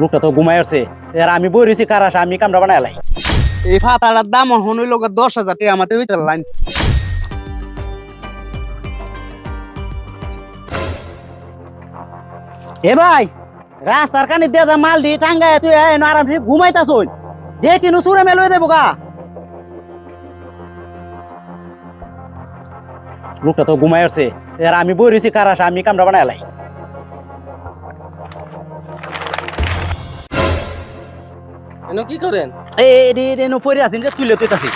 লোকটা তো ঘুমাই আছে আর আমি বই রয়েছি কার আসা আমি কামড়া বানাই লাই। এই ফাতাটার দাম এখন হইল দশ হাজার টাকা আমাদের ভিতর লাইন। এ ভাই রাস্তার কানে দিয়ে দা মাল দি টাঙ্গায় তুই আরামসে ঘুমাইতাছ যে কিনু সুরে মেলই দেবো গা। লোকটা তো ঘুমাই আছে আর আমি বই রয়েছি কার আসা আমি কামড়া বানাই লাই কেন কি করেন এই এডি এডি নো পরে আছেন যে তুলে তুইতাছি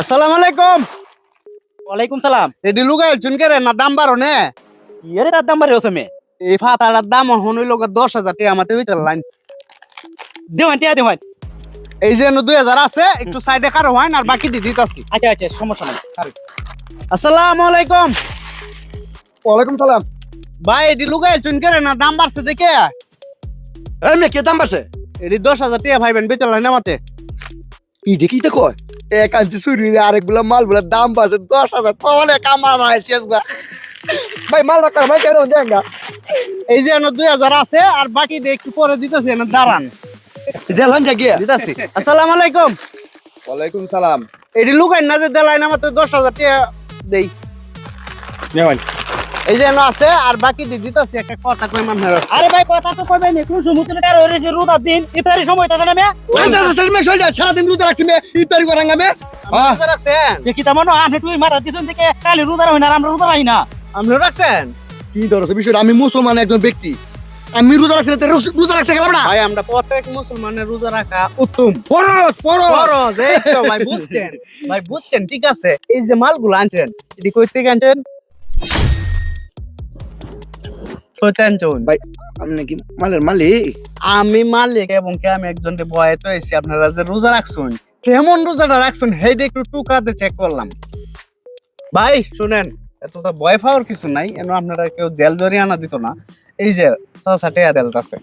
আসসালামু আলাইকুম। ওয়ালাইকুম সালাম। এডি লুগাই চুনকে রে না দাম বাড়ো নে? ইয়ারে তার দাম বাড়ি হচ্ছে মে? এই ফাতাটার দাম এখন হইল দশ হাজার টাকা আমাদের ভিতর লাইন। দেওয়ান টিয়া দেওয়ান এই যে দুই হাজার আছে একটু সাইডে কারও হয় না আর বাকি দিয়ে দিতাছি। আচ্ছা আচ্ছা সমস্যা নাই আসসালামু আলাইকুম। ওয়ালাইকুম সালাম। ভাই এডি লুগাই চুনকে রে না দাম বাড়ছে দেখে? এই মেয়ে কে দাম বাড়ছে? এডি দশ হাজার টাকা ভাইবেন ভিতর লাইন আমাতে। কি তো কয়? এক আনছি চুরি আরেকগুলো মালগুলা দাম বাড়ছে দশ হাজার। কামার হয় শেষ ভাই মাল রাখা ভাই কেন জায়গা এই যে দুই হাজার আছে আর বাকি দিয়ে একটু পরে দিতেছি এনে দাঁড়ান। দিলাম জায়গা দিতেছি। আসসালাম আলাইকুম। ওয়ালাইকুম সালাম। এটি লুকাই না যে দেলাই না মাত্র দশ হাজার টাকা দেই। এই যে এনে আছে আর বাকি দিয়ে দিতাছি একটা কথা কই মান আরে ভাই কথা তো কইবে নি কোন তুমি কার হইছে রোদার দিন ইতারি সময় তা জানা মে সারাদিন রুদে রাখছি মে ইফতারি করাঙ্গা মে রাখছেন? দেখি তা মনো আমি তুই মারা দিছন থেকে কালি রোদার হই না আমরা রোদার হই না। আপনি রাখছেন? কি ধরছে বিষয়টা আমি মুসলমান একজন ব্যক্তি। আমি রোজা রাখছি না তো রোজা রাখছে গেলাম না ভাই আমরা প্রত্যেক মুসলমানের রোজা রাখা উত্তম। ফরজ ফরজ। ফরজ এই তো ভাই বুঝছেন। ভাই বুঝছেন ঠিক আছে। এই যে মালগুলো আনছেন এটি কই থেকে আনছেন? ভাই মালের মালিক? আমি মালিক এবং কে আমি একজনকে বয়ে তো এসেছি আপনারা যে রোজা রাখছেন কেমন রোজাটা রাখছেন একটু টুকাতে চেক করলাম। ভাই শুনেন এত তো ভয় পাওয়ার কিছু নাই এন আপনারা কেউ জেল জরিয়ানা দিত না। এই যে ছশা টেয়া দেলতাছে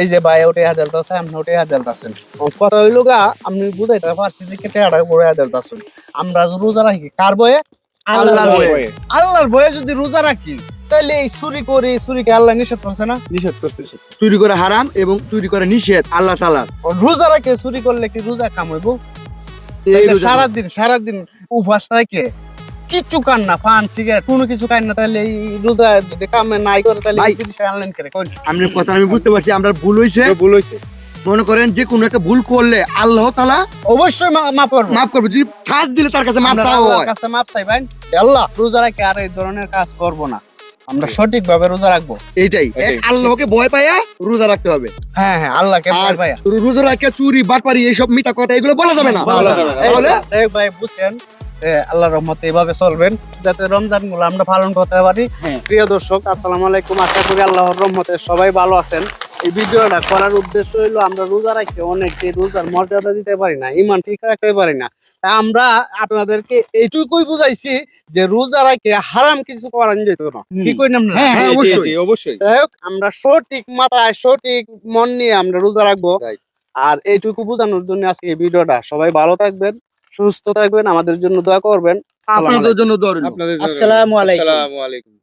এই যে ভাই ওটা দেলতাছে আপনি ওটা দেলতাছেন কথা হইল গা আমি বুঝাইতে পারছি যে টেয়াটা করে দেলতাছেন আমরা রোজা রাখি কার বয়ে আল্লাহর ভয়ে। আল্লাহর বয়ে যদি রোজা রাখি তাহলে এই চুরি করি চুরিকে আল্লাহ নিষেধ করছে না? নিষেধ করছে চুরি করে হারাম এবং চুরি করে নিষেধ আল্লাহ তালার রোজা রাখে চুরি করলে কি রোজা এই রোজা- সারাদিন সারাদিন উপবাস থাকে। কিচ্ছু কান না পান সিগারেট কোনো কিছু খান না তাহলে রোজা যদি কামে নাই করে তাহলে অনলাইন করে আপনার কথা আমি বুঝতে পারছি আমরা ভুল হয়েছে ভুল হইছে। মনে করেন যে কোনো একটা ভুল করলে আল্লাহ তালা অবশ্যই মাফ করব। মাফ করবে। যদি ফাঁস দিলে তার কাছে মাফ চাওয়া হয়। কাছে মাফ চাইবেন আল্লাহ রোজা রাখে আর এই ধরনের কাজ করব না। আমরা সঠিক ভাবে রোজা রাখব। এইটাই। আল্লাহকে ভয় পাইয়া রোজা রাখতে হবে। হ্যাঁ হ্যাঁ আল্লাহকে ভয় পাইয়া। রোজা রাখা চুরি বাটপারি এইসব মিথ্যা কথা এগুলো বলা যাবে না। তাহলে ভাই বুঝছেন আল্লাহ রহমত রহমতে এভাবে চলবেন যাতে রমজানগুলো আমরা পালন করতে পারি। হ্যাঁ। প্রিয় দর্শক আসসালামু আলাইকুম। আশা করি আল্লাহর রহমতে সবাই ভালো আছেন। এই ভিডিওটা করার উদ্দেশ্য হলো আমরা রোজা রাখি অনেকে রোজার মর্যাদা দিতে পারি না ইমান ঠিক রাখতে পারি না। তাই আমরা আপনাদেরকে এইটুকুই বুঝাইছি যে রোজা রাখে হারাম কিছু করান যেত না। কি না আমরা? হ্যাঁ, হ্যাঁ অবশ্যই। অবশ্যই। আমরা সঠিক মাথায় সঠিক মন নিয়ে আমরা রোজা রাখব। আর এইটুকু বোঝানোর জন্য আজকে এই ভিডিওটা সবাই ভালো থাকবেন সুস্থ থাকবেন আমাদের জন্য দোয়া করবেন। আপনাদের জন্য দৌড় আপনাদের আসসালামু আলাইকুম। আসসালামু আলাইকুম।